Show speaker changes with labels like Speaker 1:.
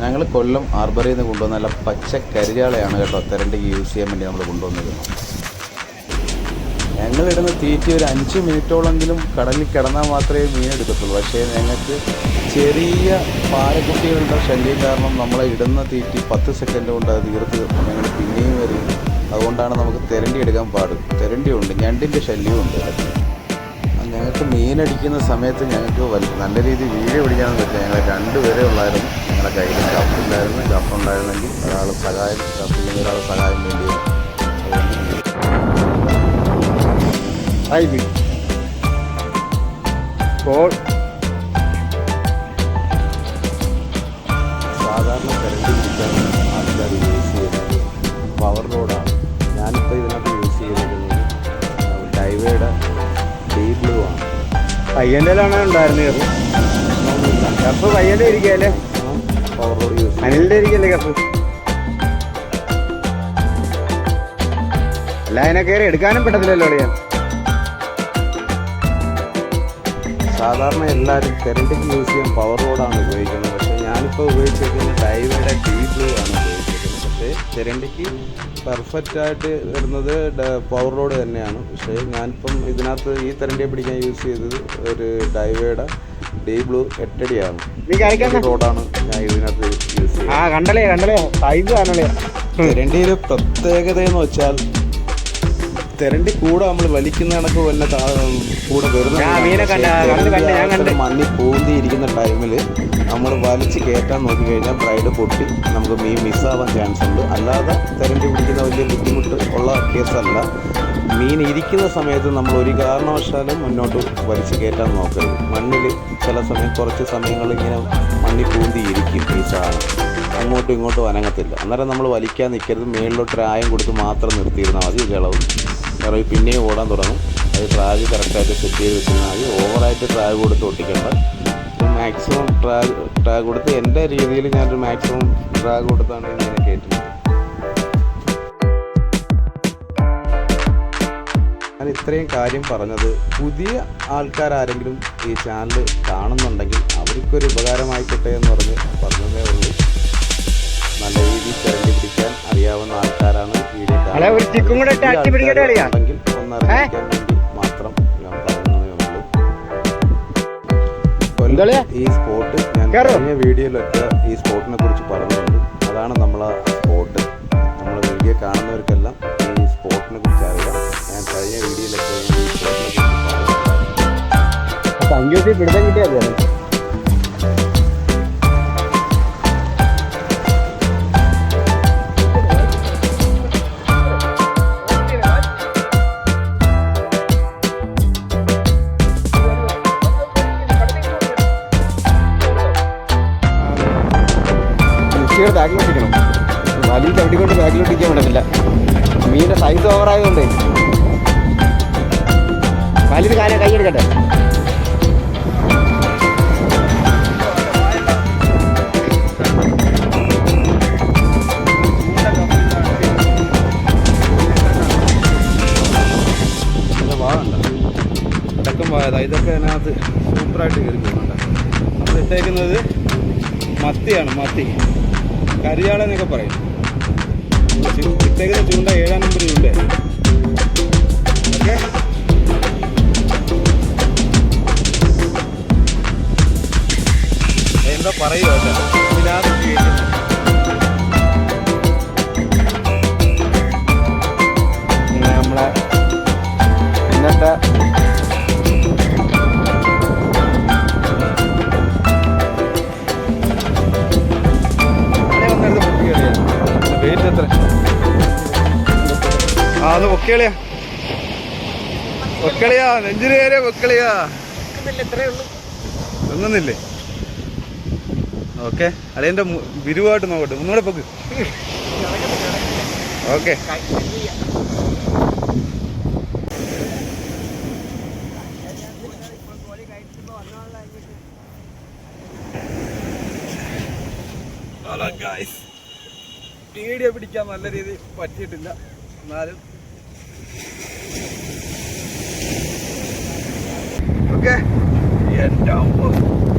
Speaker 1: ഞങ്ങൾ കൊല്ലം ആർബറിയിൽ നിന്ന് കൊണ്ടുവന്ന നല്ല പച്ച കരിയാളയാണ് കേട്ടോ തെരണ്ടിക്ക് യൂസ് ചെയ്യാൻ വേണ്ടി നമ്മൾ കൊണ്ടുവന്നിരുന്നത് ഞങ്ങളിടുന്ന തീറ്റി ഒരു അഞ്ച് മിനിറ്റോളെങ്കിലും കടലിൽ കിടന്നാൽ മാത്രമേ മീൻ എടുക്കത്തുള്ളൂ. പക്ഷേ ഞങ്ങൾക്ക് ചെറിയ പാലക്കുട്ടികളുടെ ശല്യം കാരണം നമ്മളെ ഇടുന്ന തീറ്റി പത്ത് സെക്കൻഡ് കൊണ്ട് അത് തീർത്ത് ഞങ്ങൾ പിന്നെയും വരും. അതുകൊണ്ടാണ് നമുക്ക് തെരണ്ടി എടുക്കാൻ പാട്. തെരണ്ടിയുണ്ട് ഞണ്ടിന്റെ ശല്യമുണ്ട് ഞങ്ങൾക്ക് മീനടിക്കുന്ന സമയത്ത് ഞങ്ങൾക്ക് നല്ല രീതിയിൽ വീഡിയോ പിടിക്കാമെന്ന് വെച്ചാൽ ഞങ്ങൾ രണ്ടുപേരെ ഉള്ളായിരുന്നു. ഞങ്ങളുടെ കയ്യിൽ കപ്പുണ്ടായിരുന്നു കപ്പുണ്ടായിരുന്നെങ്കിൽ ഒരാൾ സഹായം കപ്പില്ലെങ്കിൽ ഒരാൾ സഹായം വേണ്ടി
Speaker 2: കോൾ.
Speaker 1: സാധാരണ കരണ്ട് പിടിക്കാൻ ആൾക്കാർ യൂസ് ചെയ്യുന്നത് പവർ റോഡാണ്
Speaker 2: പയ്യന്റെ ഉണ്ടായിരുന്നത് കപ്പ് പയ്യന്റെ ഇരിക്കല്ലേ? അനിലിന്റെ ഇരിക്കല്ലേ കപ്പ്? അല്ല അതിനെ കയറി എടുക്കാനും പറ്റത്തില്ലല്ലോ ഞാൻ
Speaker 1: സാധാരണ എല്ലാവരും കറണ്ടിക്ക് യൂസ് ചെയ്യാൻ പവർ റോഡാണ് ഉപയോഗിക്കുന്നത്. പക്ഷേ ഞാനിപ്പോൾ ഉപയോഗിച്ചിരിക്കുന്നത് ഡൈവയുടെ ഡീ ബ്ലൂ ആണ്. ചിരണ്ടിക്ക് പെർഫെക്റ്റ് ആയിട്ട് വരുന്നത് പവർ റോഡ് തന്നെയാണ്. പക്ഷേ ഞാനിപ്പം ഇതിനകത്ത് ഈ തെരണ്ടിയെ പിടിക്കാൻ യൂസ് ചെയ്തത് ഒരു ഡൈവേഡ ഡീ ബ്ലൂ എട്ടടിയാണ്. റോഡാണ് ഞാൻ ഇതിനകത്ത് യൂസ്
Speaker 2: ചെയ്തത്. കണ്ടളേ സൈസ്
Speaker 1: തെരണ്ടിയുടെ പ്രത്യേകത എന്ന് വെച്ചാൽ തെരണ്ടി കൂടെ നമ്മൾ വലിക്കുന്ന കണക്ക് വല്ല കൂടെ വരുന്ന. മണ്ണി പൂന്തി ഇരിക്കുന്ന ടൈമിൽ നമ്മൾ വലിച്ച് കയറ്റാൻ നോക്കി കഴിഞ്ഞാൽ ബ്രൈഡ് പൊട്ടി നമുക്ക് മീൻ മിസ്സാവാൻ ചാൻസ് ഉണ്ട്. അല്ലാതെ തെരണ്ടി പിടിക്കുന്ന വലിയ ബുദ്ധിമുട്ട് ഉള്ള കേസല്ല. മീൻ ഇരിക്കുന്ന സമയത്ത് നമ്മൾ ഒരു കാരണവശാലും മുന്നോട്ട് വലിച്ച് കയറ്റാൻ നോക്കരുത്. മണ്ണിൽ ചില സമയം കുറച്ച് സമയങ്ങൾ ഇങ്ങനെ മണ്ണി പൂന്തി ഇരിക്കും ഈ സാധനം. അങ്ങോട്ടും ഇങ്ങോട്ടും അനങ്ങത്തില്ല. അന്നേരം നമ്മൾ വലിക്കാൻ നിൽക്കരുത് മേളിലോട്ട് രായം കൊടുത്ത് മാത്രം നിർത്തിയിരുന്നാൽ മതി ഇളവും ഇറങ്ങി പിന്നെയും ഓടാൻ തുടങ്ങും. അത് ട്രാഗ് കറക്റ്റായിട്ട് സെറ്റ് ചെയ്ത് വെച്ചാൽ മതി. ഓവറായിട്ട് ട്രാഗ് കൊടുത്ത് ഓട്ടിക്കേണ്ട മാക്സിമം ട്രാഗ് ട്രാഗ് കൊടുത്ത് എന്റെ രീതിയിൽ ഞാനൊരു മാക്സിമം ട്രാഗ് കൊടുത്താണ് ഇങ്ങനെ കയറ്റുന്നത് ഞാൻ ഇത്രയും കാര്യം പറഞ്ഞത് പുതിയ ആൾക്കാരാരെങ്കിലും ഈ ചാനൽ കാണുന്നുണ്ടെങ്കിൽ അവർക്കൊരു ഉപകാരമായിക്കോട്ടെ എന്ന് പറഞ്ഞ് പറഞ്ഞതേ ഉള്ളൂ. നല്ല രീതിയിൽ തിരഞ്ഞെടുപ്പിക്കാൻ അറിയാവുന്ന ആൾക്കാരാണ് വീഡിയോ
Speaker 2: അല്ല, ഒരു ചിക്കും കൂടെ ഇട്ട് അട്ടി പിടിക്കട്ടെ കളിയാ?
Speaker 1: ഉണ്ടെങ്കിൽ ഒന്ന് അറിയിക്കാൻ വേണ്ടി മാത്രം ഞാൻ പറയുന്നതേ ഉള്ളൂ. ഈ സ്പോട്ട് ഞാൻ? കഴിഞ്ഞ വീഡിയോയിലൊക്കെ ഈ സ്പോട്ടിനെ കുറിച്ച് പറഞ്ഞിട്ടുണ്ട്. അതാണ് നമ്മളെ സ്പോട്ട്. നമ്മൾ വീഡിയോ കാണുന്നവർക്കെല്ലാം ഈ സ്പോട്ടിനെ കുറിച്ച് അറിയാം. ഞാൻ കഴിഞ്ഞ വീഡിയോയിലൊക്കെ ഈ സ്പോട്ടിനെ കുറിച്ച് പറഞ്ഞിട്ടുണ്ട്.
Speaker 2: സങ്കേതി പിടുത്തം കിട്ടിയാൽ മതി ബാഗിൽ ഒട്ടിക്കണം വലിയ ചവിട്ടിക്കൊണ്ട് ഒട്ടിക്കാൻ പറ്റത്തില്ല മീനിന്റെ സൈസ് ഓവറായതുകൊണ്ടേ വലിയൊരു കാര്യം കൈയെടുക്കട്ടെ
Speaker 1: വാഴ ഇതൊക്കെ അതിനകത്ത് സൂപ്പറായിട്ട് കയറി പോകുന്നുണ്ട്. നമ്മൾ ഇട്ടേക്കുന്നത് മത്തിയാണ് മത്തി. കരിയാളെന്നൊക്കെ പറയും. ഇട്ടേക്കുന്ന ചൂണ്ട ഏഴാം നമ്പർ ചൂണ്ട. എന്താ പറയുക? വെക്കളിയാ പൊക്കളിയാ നെഞ്ചിന് കയറിയ വെക്കളിയാ ഒന്നുന്നില്ലേ? ഓക്കെ അതെന്റെ വിരുവായിട്ട് നോക്കട്ടെ. ഒന്നുകൂടെ പൊക്ക്. ഓക്കെ. വീഡിയോ പിടിക്കാൻ നല്ല രീതിയിൽ പറ്റിയിട്ടില്ല. എന്നാലും juga. Yang jauh.